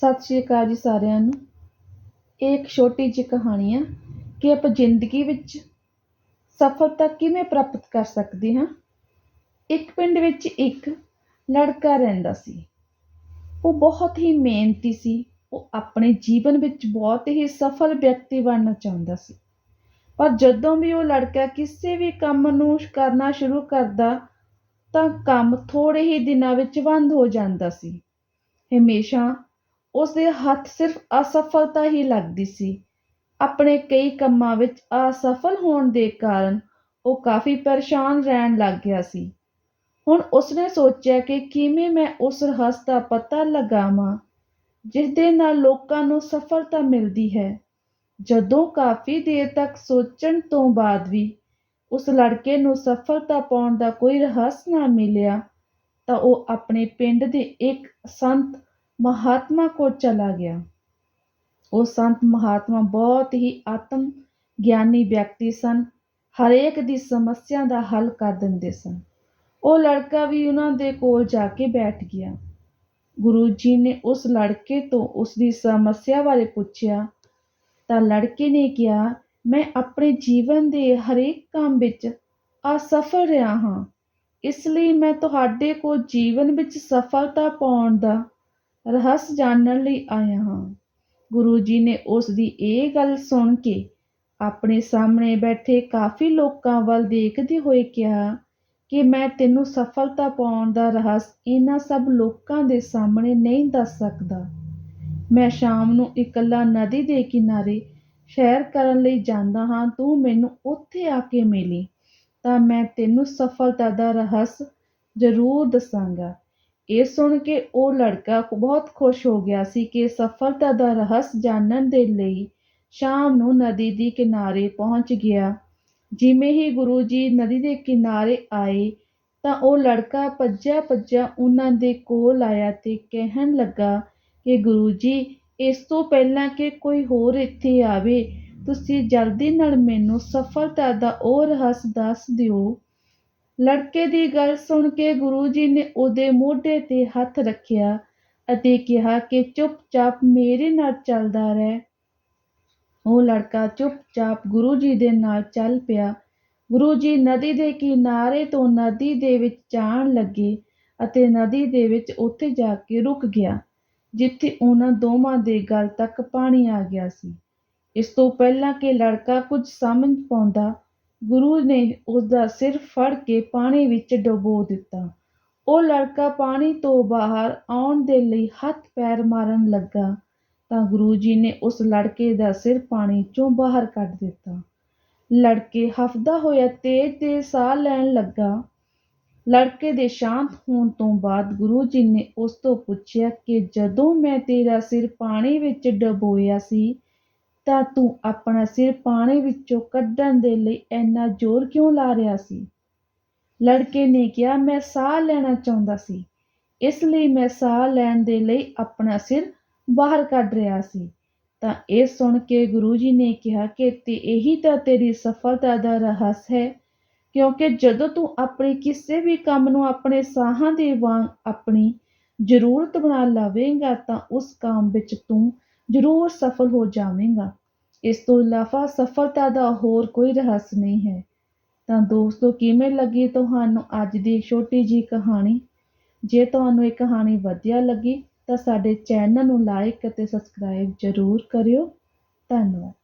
ਸਤਿ ਸ਼੍ਰੀ ਅਕਾਲ ਜੀ ਸਾਰਿਆਂ ਨੂੰ। ਇਹ ਇੱਕ ਛੋਟੀ ਜਿਹੀ ਕਹਾਣੀ ਆ ਕਿ ਆਪਾਂ ਜ਼ਿੰਦਗੀ ਵਿੱਚ ਸਫਲਤਾ ਕਿਵੇਂ ਪ੍ਰਾਪਤ ਕਰ ਸਕਦੇ ਹਾਂ। ਇੱਕ ਪਿੰਡ ਵਿੱਚ ਇੱਕ ਲੜਕਾ ਰਹਿੰਦਾ ਸੀ। ਉਹ ਬਹੁਤ ਹੀ ਮਿਹਨਤੀ ਸੀ। ਉਹ ਆਪਣੇ ਜੀਵਨ ਵਿੱਚ ਬਹੁਤ ਹੀ ਸਫਲ ਵਿਅਕਤੀ ਬਣਨਾ ਚਾਹੁੰਦਾ ਸੀ। ਪਰ ਜਦੋਂ ਵੀ ਉਹ ਲੜਕਾ ਕਿਸੇ ਵੀ ਕੰਮ ਨੂੰ ਕਰਨਾ ਸ਼ੁਰੂ ਕਰਦਾ, ਤਾਂ ਕੰਮ ਥੋੜ੍ਹੇ ਹੀ ਦਿਨਾਂ ਵਿੱਚ ਬੰਦ ਹੋ ਜਾਂਦਾ ਸੀ। ਹਮੇਸ਼ਾ ਉਸ ਦੇ ਹੱਥ ਸਿਰਫ ਅਸਫਲਤਾ ਹੀ ਲੱਗਦੀ ਸੀ। ਆਪਣੇ ਕਈ ਕੰਮਾਂ ਵਿੱਚ ਅਸਫਲ ਹੋਣ ਦੇ ਕਾਰਨ ਉਹ ਕਾਫੀ ਪਰੇਸ਼ਾਨ ਰਹਿਣ ਲੱਗ ਗਿਆ ਸੀ। ਹੁਣ ਉਸਨੇ ਸੋਚਿਆ ਕਿ ਕਿਵੇਂ ਮੈਂ ਉਸ ਰਹੱਸ ਦਾ ਪਤਾ ਲਗਾਵਾਂ ਜਿਸ ਦੇ ਨਾਲ ਲੋਕਾਂ ਨੂੰ ਸਫਲਤਾ ਮਿਲਦੀ ਹੈ। ਜਦੋਂ ਕਾਫੀ ਦੇਰ ਤੱਕ ਸੋਚਣ ਤੋਂ ਬਾਅਦ ਵੀ ਉਸ ਲੜਕੇ ਨੂੰ ਸਫਲਤਾ ਪਾਉਣ ਦਾ ਕੋਈ ਰਹੱਸ ਨਾ ਮਿਲਿਆ, ਤਾਂ ਉਹ ਆਪਣੇ ਪਿੰਡ ਦੇ ਇੱਕ ਸੰਤ ਮਹਾਤਮਾ ਕੋਲ ਚਲਾ ਗਿਆ। ਉਹ ਸੰਤ ਮਹਾਤਮਾ ਬਹੁਤ ਹੀ ਆਤਮ ਗਿਆਨੀ ਵਿਅਕਤੀ ਸਨ। ਹਰੇਕ ਦੀ ਸਮੱਸਿਆ ਦਾ ਹੱਲ ਕਰ ਦਿੰਦੇ ਸਨ। ਉਹ ਲੜਕਾ ਵੀ ਉਹਨਾਂ ਦੇ ਕੋਲ ਜਾ ਕੇ ਬੈਠ ਗਿਆ। ਗੁਰੂ ਜੀ ਨੇ ਉਸ ਲੜਕੇ ਤੋਂ ਉਸ ਦੀ ਸਮੱਸਿਆ ਬਾਰੇ ਪੁੱਛਿਆ। ਤਾਂ ਲੜਕੇ ਨੇ ਕਿਹਾ, ਮੈਂ ਆਪਣੇ ਜੀਵਨ ਦੇ ਹਰੇਕ ਕੰਮ ਵਿੱਚ ਅਸਫਲ ਰਿਹਾ ਹਾਂ। ਇਸ ਲਈ ਮੈਂ ਤੁਹਾਡੇ ਕੋਲ ਜੀਵਨ ਵਿੱਚ ਸਫਲਤਾ ਪਾਉਣ ਦਾ ਰਹੱਸ ਜਾਣਨ ਲਈ ਆਇਆ ਹਾਂ। ਗੁਰੂ ਜੀ ਨੇ ਉਸ ਦੀ ਇਹ ਗੱਲ ਸੁਣ ਕੇ ਆਪਣੇ ਸਾਹਮਣੇ ਬੈਠੇ ਕਾਫੀ ਲੋਕਾਂ ਵੱਲ ਦੇਖਦੇ ਹੋਏ ਕਿਹਾ ਕਿ ਮੈਂ ਤੈਨੂੰ ਸਫਲਤਾ ਪਾਉਣ ਦਾ ਰਹੱਸ ਇਹਨਾਂ ਸਭ ਲੋਕਾਂ ਦੇ ਸਾਹਮਣੇ ਨਹੀਂ ਦੱਸ ਸਕਦਾ। ਮੈਂ ਸ਼ਾਮ ਨੂੰ ਇਕੱਲਾ ਨਦੀ ਦੇ ਕਿਨਾਰੇ ਸ਼ਹਿਰ ਕਰਨ ਲਈ ਜਾਂਦਾ ਹਾਂ, ਤੂੰ ਮੈਨੂੰ ਉੱਥੇ ਆ ਕੇ ਮਿਲੀ ਤਾਂ ਮੈਂ ਤੈਨੂੰ ਸਫਲਤਾ ਦਾ ਰਹੱਸ ਜ਼ਰੂਰ ਦੱਸਾਂਗਾ। ਇਹ ਸੁਣ ਕੇ ਉਹ ਲੜਕਾ ਬਹੁਤ ਖੁਸ਼ ਹੋ ਗਿਆ ਸੀ ਕਿ ਸਫਲਤਾ ਦਾ ਰਹੱਸ ਜਾਣਨ ਦੇ ਲਈ ਸ਼ਾਮ ਨੂੰ ਨਦੀ ਦੇ ਕਿਨਾਰੇ ਪਹੁੰਚ ਗਿਆ। ਜਿਵੇਂ ਹੀ ਗੁਰੂ ਜੀ ਨਦੀ ਦੇ ਕਿਨਾਰੇ ਆਏ ਤਾਂ ਉਹ ਲੜਕਾ ਭੱਜਿਆ ਭੱਜਿਆ ਉਹਨਾਂ ਦੇ ਕੋਲ ਆਇਆ ਤੇ ਕਹਿਣ ਲੱਗਾ ਕਿ ਗੁਰੂ ਜੀ, ਇਸ ਤੋਂ ਪਹਿਲਾਂ ਕਿ ਕੋਈ ਹੋਰ ਇੱਥੇ ਆਵੇ, ਤੁਸੀਂ ਜਲਦੀ ਨਾਲ ਮੈਨੂੰ ਸਫਲਤਾ ਦਾ ਉਹ ਰਹੱਸ ਦੱਸ ਦਿਓ। ਲੜਕੇ ਦੀ ਗੱਲ ਸੁਣ ਕੇ ਗੁਰੂ ਜੀ ਨੇ ਉਹਦੇ ਮੋਢੇ ਤੇ ਹੱਥ ਰੱਖਿਆ ਅਤੇ ਕਿਹਾ ਕਿ ਚੁੱਪਚਾਪ ਮੇਰੇ ਨਾਲ ਚੱਲਦਾ ਰਹਿ। ਉਹ ਲੜਕਾ ਚੁੱਪਚਾਪ ਗੁਰੂ ਜੀ ਦੇ ਨਾਲ ਚੱਲ ਪਿਆ। ਗੁਰੂ ਜੀ ਨਦੀ ਦੇ ਕਿਨਾਰੇ ਤੋਂ ਨਦੀ ਦੇ ਵਿੱਚ ਜਾਣ ਲੱਗੇ ਅਤੇ ਨਦੀ ਦੇ ਵਿੱਚ ਉੱਥੇ ਜਾ ਕੇ ਰੁਕ ਗਿਆ, ਜਿੱਥੇ ਉਹਨਾਂ ਦੋਵਾਂ ਦੇ ਗਲ ਤੱਕ ਪਾਣੀ ਆ ਗਿਆ ਸੀ। ਇਸ ਤੋਂ ਪਹਿਲਾਂ ਕਿ ਲੜਕਾ ਕੁਝ ਸਮਝ ਪਾਉਂਦਾ ਗੁਰੂ ਨੇ ਉਸਦਾ ਸਿਰ ਫੜ ਕੇ ਪਾਣੀ ਵਿੱਚ ਡੁਬੋ ਦਿੱਤਾ। ਉਹ ਲੜਕਾ ਪਾਣੀ ਤੋਂ ਬਾਹਰ ਆਉਣ ਦੇ ਲਈ ਹੱਥ ਪੈਰ ਮਾਰਨ ਲੱਗਾ ਤਾਂ ਗੁਰੂ ਜੀ ਨੇ ਉਸ ਲੜਕੇ ਦਾ ਸਿਰ ਪਾਣੀ ਚੋਂ ਬਾਹਰ ਕੱਢ ਦਿੱਤਾ। ਲੜਕੇ ਹਫਦਾ ਹੋਇਆ ਤੇਜ਼ ਤੇਜ਼ ਸਾਹ ਲੈਣ ਲੱਗਾ। ਲੜਕੇ ਦੇ ਸ਼ਾਂਤ ਹੋਣ ਤੋਂ ਬਾਅਦ ਗੁਰੂ ਜੀ ਨੇ ਉਸ ਤੋਂ ਪੁੱਛਿਆ ਕਿ ਜਦੋਂ ਮੈਂ ਤੇਰਾ ਸਿਰ ਪਾਣੀ ਵਿੱਚ ਡਬੋਇਆ ਸੀ ਤਾਂ ਤੂੰ ਆਪਣਾ ਸਿਰ ਪਾਣੀ ਵਿੱਚੋਂ ਕੱਢਣ ਦੇ ਲਈ ਇੰਨਾ ਜ਼ੋਰ ਕਿਉਂ ਲਾ ਰਿਹਾ ਸੀ? ਲੜਕੇ ਨੇ ਕਿਹਾ, ਮੈਂ ਸਾਹ ਲੈਣਾ ਚਾਹੁੰਦਾ ਸੀ। ਇਸ ਲਈ ਮੈਂ ਸਾਹ ਲੈਣ ਦੇ ਲਈ ਆਪਣਾ ਸਿਰ ਬਾਹਰ ਕੱਢ ਰਿਹਾ ਸੀ। ਤਾਂ ਇਹ ਸੁਣ ਕੇ ਗੁਰੂ ਜੀ ਨੇ ਕਿਹਾ ਕਿ ਤੇ ਇਹੀ ਤਾਂ ਤੇਰੀ ਸਫਲਤਾ ਦਾ ਰਹੱਸ ਹੈ, ਕਿਉਂਕਿ ਜਦੋਂ ਤੂੰ ਆਪਣੇ ਕਿਸੇ ਵੀ ਕੰਮ ਨੂੰ ਆਪਣੇ ਸਾਹਾਂ ਦੇ ਵਾਂਗ ਆਪਣੀ ਜ਼ਰੂਰਤ ਬਣਾ ਲਵੇਂਗਾ ਤਾਂ ਉਸ ਕੰਮ ਵਿੱਚ ਤੂੰ ਜ਼ਰੂਰ ਸਫਲ ਹੋ ਜਾਵੇਂਗਾ। ਇਸ ਤੋਂ ਇਲਾਵਾ ਸਫਲਤਾ ਦਾ ਹੋਰ ਕੋਈ ਰਹੱਸ ਨਹੀਂ ਹੈ। ਤਾਂ ਦੋਸਤੋ, ਕਿਵੇਂ ਲੱਗੀ ਤੁਹਾਨੂੰ ਅੱਜ ਦੀ ਛੋਟੀ ਜੀ ਕਹਾਣੀ? ਜੇ ਤੁਹਾਨੂੰ ਇਹ ਕਹਾਣੀ ਵਧੀਆ ਲੱਗੀ, ਤਾਂ ਸਾਡੇ ਚੈਨਲ ਨੂੰ ਲਾਈਕ ਅਤੇ ਸਬਸਕ੍ਰਾਈਬ ਜ਼ਰੂਰ ਕਰਿਓ। ਧੰਨਵਾਦ।